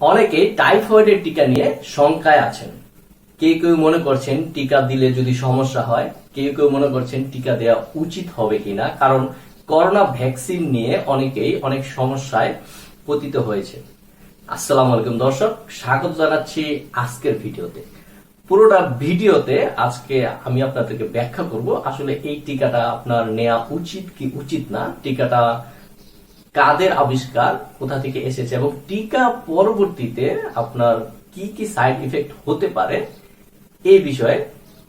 অনেকে টাইফয়েডের টিকা নিয়ে শঙ্কায় আছেন। কেউ কেউ মনে করছেন টিকা দিলে যদি সমস্যা হয়, কেউ কেউ মনে করছেন টিকা দেওয়া উচিত হবে কিনা, কারণ করোনা ভ্যাকসিন নিয়ে অনেকেই অনেক সমস্যায় পতিত হয়েছে। আসসালামু আলাইকুম দর্শক, স্বাগত জানাচ্ছি আজকের ভিডিওতে। পুরোটা ভিডিওতে আজকে আমি আপনাদেরকে ব্যাখ্যা করব, আসলে এই টিকাটা আপনার নেওয়া উচিত কি উচিত না, টিকাটা কাদের আবিষ্কার, কোথা থেকে এসেছে এবং টিকা পরবর্তীতে আপনার কি কি সাইড ইফেক্ট হতে পারে, এই বিষয়ে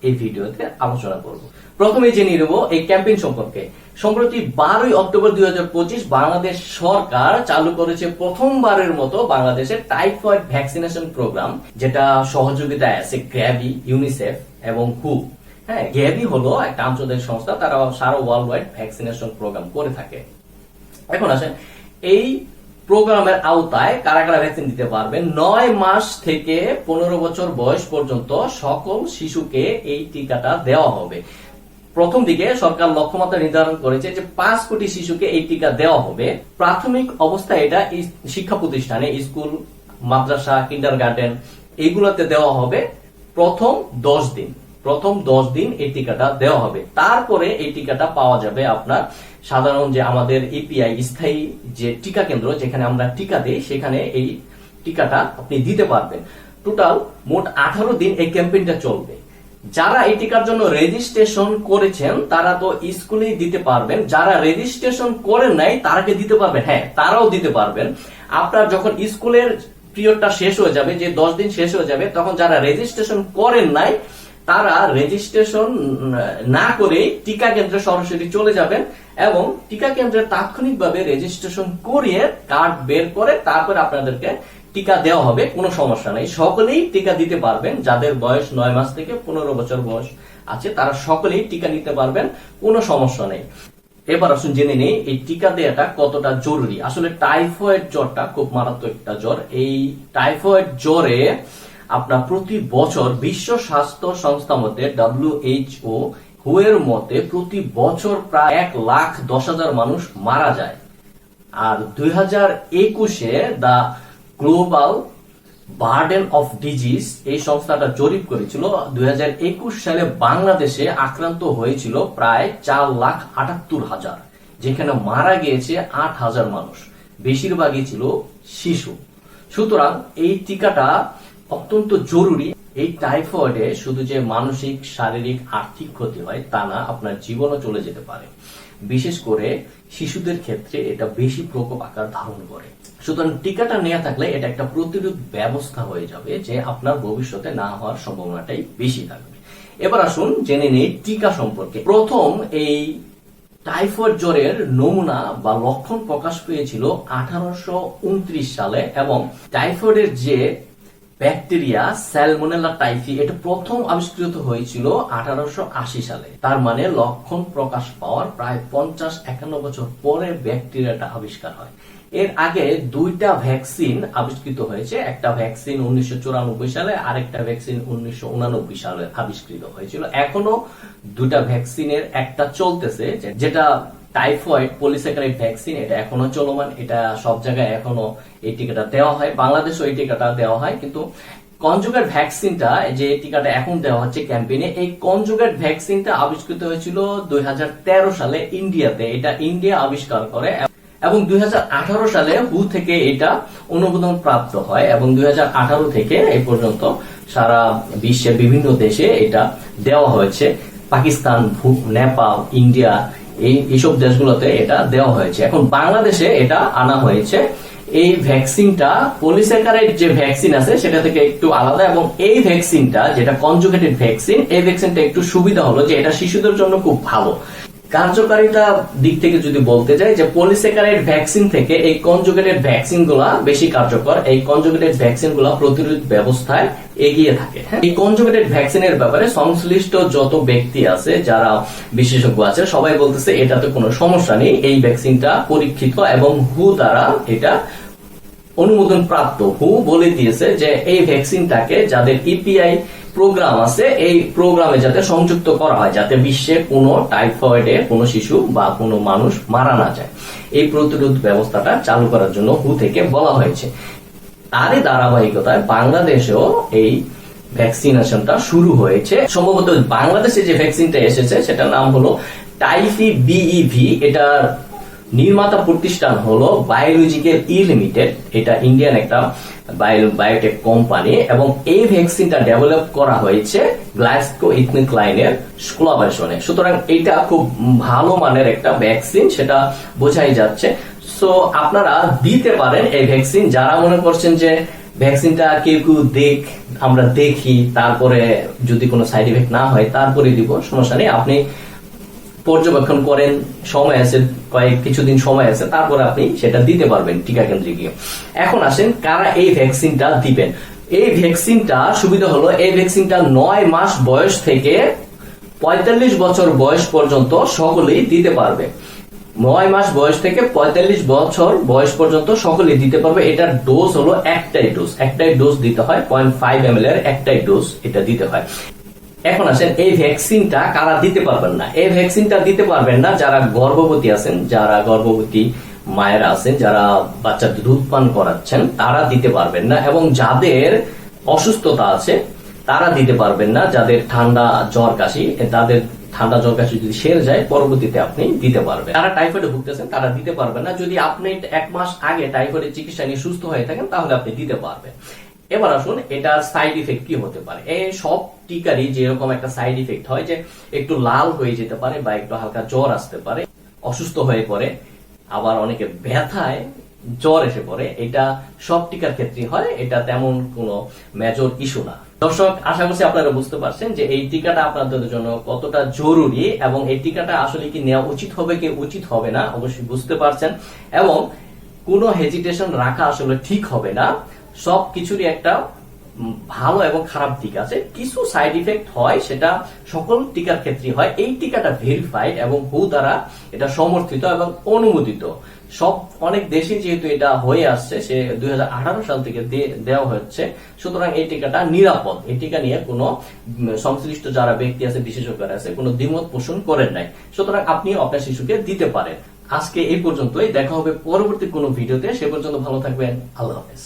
এই ভিডিওতে আলোচনা করব। প্রথমে জেনে নেব এই ক্যাম্পেইন সম্পর্কে। সম্প্রতি বারোই অক্টোবর দুই বাংলাদেশ সরকার চালু করেছে প্রথমবারের মতো বাংলাদেশের টাইফয়েড ভ্যাকসিনেশন প্রোগ্রাম যেটা সহযোগিতায় আছে গ্র্যাবি ইউনিসেফ এবং হু হ্যাঁ গ্যাবি হলো একটা আন্তর্জাতিক সংস্থা তারা সারা ওয়ার্ল্ড ওয়াইড ভ্যাকসিনেশন প্রোগ্রাম করে থাকে। এখন আসেন, এই প্রোগ্রামের আওতায় কারা কারা ভ্যাকসিন দিতে পারবেন? নয় মাস থেকে পনেরো বছর বয়স পর্যন্ত সকল শিশুকে এই টিকাটা দেওয়া হবে। প্রথম দিকে সরকার লক্ষ্যমাত্রা নির্ধারণ করেছে যে পাঁচ কোটি শিশুকে এই টিকা দেওয়া হবে। প্রাথমিক অবস্থায় এটা শিক্ষা প্রতিষ্ঠানে, স্কুল, মাদ্রাসা কিন্ডার গার্ডেন এইগুলোতে দেওয়া হবে প্রথম দশ দিন। প্রথম দশ দিন এই টিকাটা দেওয়া হবে। তারপরে এই টিকাটা পাওয়া যাবে আপনার সাধারণ যে আমাদের এপিআই স্থায়ী যে টিকা কেন্দ্র যেখানে আমরা টিকা দেই, সেখানে এই টিকাটা আপনি দিতে পারবেন। টোটাল মোট আঠারো দিন এই ক্যাম্পেইনটা চলবে। যারা এই টিকার জন্য রেজিস্ট্রেশন করেছেন, তারা তো স্কুলেই দিতে পারবেন। যারা রেজিস্ট্রেশন করেন নাই, তারাকে দিতে পারবেন। হ্যাঁ তারাও দিতে পারবেন। আপনার যখন স্কুলের পিরিয়ডটা শেষ হয়ে যাবে, যে দশ দিন শেষ হয়ে যাবে, তখন যারা রেজিস্ট্রেশন করেন নাই তারা রেজিস্ট্রেশন না করে টিকা কেন্দ্রে সরাসরি চলে যাবেন এবং টিকা কেন্দ্রে তাৎক্ষণিকভাবে রেজিস্ট্রেশন করিয়ে কার্ড বের করে তারপরে আপনাদেরকে টিকা দেওয়া হবে, কোনো সমস্যা নেই। সকলেই টিকা দিতে পারবেন। যাদের বয়স নয় মাস থেকে পনেরো বছর বয়স আছে, তারা সকলেই টিকা নিতে পারবেন, কোনো সমস্যা নেই। এবার আসুন জেনে নেই, এই টিকা দেওয়াটা কতটা জরুরি? আসলে টাইফয়েড জ্বরটা খুব মারাত্মক একটা জ্বর। এই টাইফয়েড জ্বরে আপনার প্রতি বছর বিশ্ব স্বাস্থ্য সংস্থা মতে ডাব্লিউএইচও হু এর মতে প্রতি বছর প্রায় এক লাখ দশ হাজার মানুষ মারা যায়। আর দুই হাজার একুশে the global burden of disease এই সংস্থাটা জরিপ করেছিল। দুই হাজার একুশ সালে বাংলাদেশে আক্রান্ত হয়েছিল প্রায় চার লাখ আটাত্তর হাজার, যেখানে মারা গিয়েছে আট হাজার মানুষ। বেশিরভাগই ছিল শিশু। সুতরাং এই টিকাটা অত্যন্ত জরুরি এই টাইফয়েডে শুধু যে মানসিক, শারীরিক, আর্থিক ক্ষতি হয়, তা না, আপনার জীবনও চলে যেতে পারে। বিশেষ করে শিশুদের ক্ষেত্রে এটা বেশি প্রকোপ আকার ধারণ করে। সুতরাং টিকাটা নেওয়া থাকলে এটা একটা প্রতিরোধ ব্যবস্থা হয়ে যাবে যে আপনার ভবিষ্যতে না হওয়ার সম্ভাবনাটাই বেশি থাকবে। এবার আসুন, জেনে নেই টিকা সম্পর্কে। প্রথম, এই টাইফয়েড জ্বরের নমুনা বা লক্ষণ প্রকাশ পেয়েছিল আঠারোশ উনত্রিশ সালে এবং টাইফয়েডের যে ব্যাকটেরিয়া স্যালমোনেলা টাইফি এটা প্রথম আবিষ্কৃত হয়েছিল আঠারোশো সালে। তার মানে লক্ষণ প্রকাশ পাওয়ার প্রায় পঞ্চাশ একান্ন বছর পরে ব্যাকটেরিয়াটা আবিষ্কার হয়। এর আগে দুইটা ভ্যাকসিন আবিষ্কৃত হয়েছে। একটা ভ্যাকসিন উনিশশো সালে, আরেকটা ভ্যাকসিন উনিশশো সালে আবিষ্কৃত হয়েছিল। এখনও দুটা ভ্যাকসিনের একটা চলতেছে যেটা টাইফয়েড পলিস্যাকারাইড ভ্যাকসিন এটা এখনও চলমান, এটা সব জায়গায় এখনও এই টিকাটা দেওয়া হয়। বাংলাদেশও এই টিকাটা দেওয়া হয়, কিন্তু কনজুগেট ভ্যাকসিনটা যে টিকাটা এখন দেওয়া হচ্ছে ক্যাম্পেইনে এই কনজুগেট ভ্যাকসিনটা আবিষ্কৃত হয়েছিল দুই সালে ইন্ডিয়াতে। এটা ইন্ডিয়া আবিষ্কার করে এবং দুই হাজার আঠারো সালে হু থেকে এটা অনুমোদন প্রাপ্ত হয়, এবং দুই হাজার আঠারো থেকে এই পর্যন্ত সারা বিশ্বের বিভিন্ন দেশে এটা দেওয়া হয়েছে। পাকিস্তান নেপাল, ইন্ডিয়া এই, এইসব দেশগুলোতে এটা দেওয়া হয়েছে। এখন বাংলাদেশে এটা আনা হয়েছে। এই ভ্যাকসিনটা পলিস্যাকারাইড যে ভ্যাকসিন আছে, সেটা থেকে একটু আলাদা এবং এই ভ্যাকসিনটা, যেটা কনজুগেটেড ভ্যাকসিন, এই ভ্যাকসিনটা একটু সুবিধা হলো যে এটা শিশুদের জন্য খুব ভালো। কার্যকারিতা দিক থেকে যদি বলতে যাই যে পলিস্যাকারাইড ভ্যাকসিন থেকে এই কনজুগেটেড ভ্যাকসিনগুলা বেশি কার্যকর এই কনজুগেটেড ভ্যাকসিনগুলা প্রতিরোধ ব্যবস্থায় এগিয়ে থাকে হ্যাঁ? এই কনজুগেটেড ভ্যাকসিনের ব্যাপারে সংশ্লিষ্ট যত ব্যক্তি আছে যারা বিশেষজ্ঞ আছে সবাই বলতেছে এটাতে কোনো সমস্যা নেই এই ভ্যাকসিনটা পরীক্ষিত এবং হু দ্বারা এটা অনুমোদন প্রাপ্ত। হু বলে দিয়েছে যে এই ভ্যাকসিনটাকে যাদের ইপিআই প্রোগ্রাম আছে, এই প্রোগ্রামে যাতে সংযুক্ত করা হয়, যাতে বিশ্বে কোনো টাইফয়েডে কোনো শিশু বা কোনো মানুষ মারা না যায়। এই প্রতিরোধ ব্যবস্থাটা চালু করার জন্য হু থেকে বলা হয়েছে। তারই ধারাবাহিকতায় বাংলাদেশেও এই ভ্যাকসিনেশনটা শুরু হয়েছে। সম্ভবত বাংলাদেশে যে ভ্যাকসিনটা এসেছে, সেটার নাম হলো টাইফি বিইভি এটার নির্মাতা প্রতিষ্ঠান হলো বায়োলজিক্যাল ই লিমিটেড এটা ইন্ডিয়ান একটা বায়োটেক কোম্পানি এবং এই ভ্যাকসিনটা ডেভেলপ করা হয়েছে গ্লাইসকো ইথনিক্লাইনের কোলাবরেশনে সুতরাং এটা খুব ভালো মানের একটা ভ্যাকসিন সেটা বোঝাই যাচ্ছে। সো আপনারা দিতে পারেন এই ভ্যাকসিন যারা মনে করছেন যে ভ্যাকসিনটা কেউ কেউ দেখ আমরা দেখি, তারপরে যদি কোনো সাইড ইফেক্ট না হয়, তারপরে দিব, সমস্যা নেই। আপনি পর্যবেক্ষণ করেন, সময় আছে, কয়েক, কিছুদিন সময় আছে, তারপরে আপনি সেটা দিতে পারবেন টিকা কেন্দ্রে গিয়ে। এখন আসেন, কারা এই ভ্যাকসিনটা দিবেন? এই ভ্যাকসিনটা, সুবিধা হলো, এই ভ্যাকসিনটা নয় মাস বয়স থেকে পঁয়তাল্লিশ বছর বয়স পর্যন্ত সকলেই দিতে পারবে। নয় মাস বয়স থেকে পঁয়তাল্লিশ বছর বয়স পর্যন্ত সকলেই দিতে পারবে। এটার ডোজ হলো একটাই ডোজ একটাই ডোজ দিতে হয় পয়েন্ট ফাইভ এম এর একটাই ডোজ এটা দিতে হয়। এখন আসেন, এই ভ্যাকসিনটা কারা দিতে পারবেন না? এই ভ্যাকসিনটা দিতে পারবেন না যারা গর্ভবতী আছেন, যারা গর্ভবতী মায়েরা আছেন, যারা বাচ্চা দুধ পান করাচ্ছেন, তারা দিতে পারবেন না। এবং যাদের অসুস্থতা আছে, তারা দিতে পারবেন না। যাদের ঠান্ডা জ্বর কাশি, তাদের ঠান্ডা জ্বর কাশি যদি সেরে যায়, পরবর্তীতে আপনি দিতে পারবেন। তারা টাইফয়েডে ভুগতেছেন, তারা দিতে পারবেন না। যদি আপনি এক মাস আগে টাইফয়েডের চিকিৎসা নিয়ে সুস্থ হয়ে থাকেন, তাহলে আপনি দিতে পারবেন। এবার আসুন, এটা সাইড ইফেক্ট কি হতে পারে? এই সব টিকারই যেরকম একটা সাইড ইফেক্ট হয় যে, একটু লাল হয়ে যেতে পারে বা একটু হালকা জ্বর আসতে পারে, অসুস্থ হয়ে পড়ে, আবার অনেকে ব্যথায় জ্বর এসে পড়ে, এটা সব টিকার ক্ষেত্রে হয়, এটা তেমন কোনো মেজর ইস্যু না। দর্শক, আশা করছি আপনারা বুঝতে পারছেন যে এই টিকাটা আপনাদের জন্য কতটা জরুরি এবং এই টিকাটা আসলে কি নেওয়া উচিত হবে কি উচিত হবে না, অবশ্যই বুঝতে পারছেন এবং কোনো হেজিটেশন রাখা আসলে ঠিক হবে না। সব কিছুরই একটা ভালো এবং খারাপ দিক আছে। কিছু সাইড ইফেক্ট হয়, সেটা সকল টিকার ক্ষেত্রে হয়। এই টিকাটা ভেরিফাইড এবং হু দ্বারা এটা সমর্থিত এবং অনুমোদিত। সব, অনেক দেশে যেহেতু এটা হয়ে আসছে, সে দুই সাল থেকে দেওয়া হচ্ছে, সুতরাং এই টিকাটা নিরাপদ। এই টিকা নিয়ে কোনো সংশ্লিষ্ট যারা ব্যক্তি আছে, বিশেষজ্ঞরা আছে, কোনো দ্বিমত পোষণ করেন নাই। সুতরাং আপনি আপনার শিশুকে দিতে পারেন। আজকে এই পর্যন্তই। দেখা হবে পরবর্তী কোনো ভিডিওতে। সে পর্যন্ত ভালো থাকবেন। আল্লাহ হাফেজ।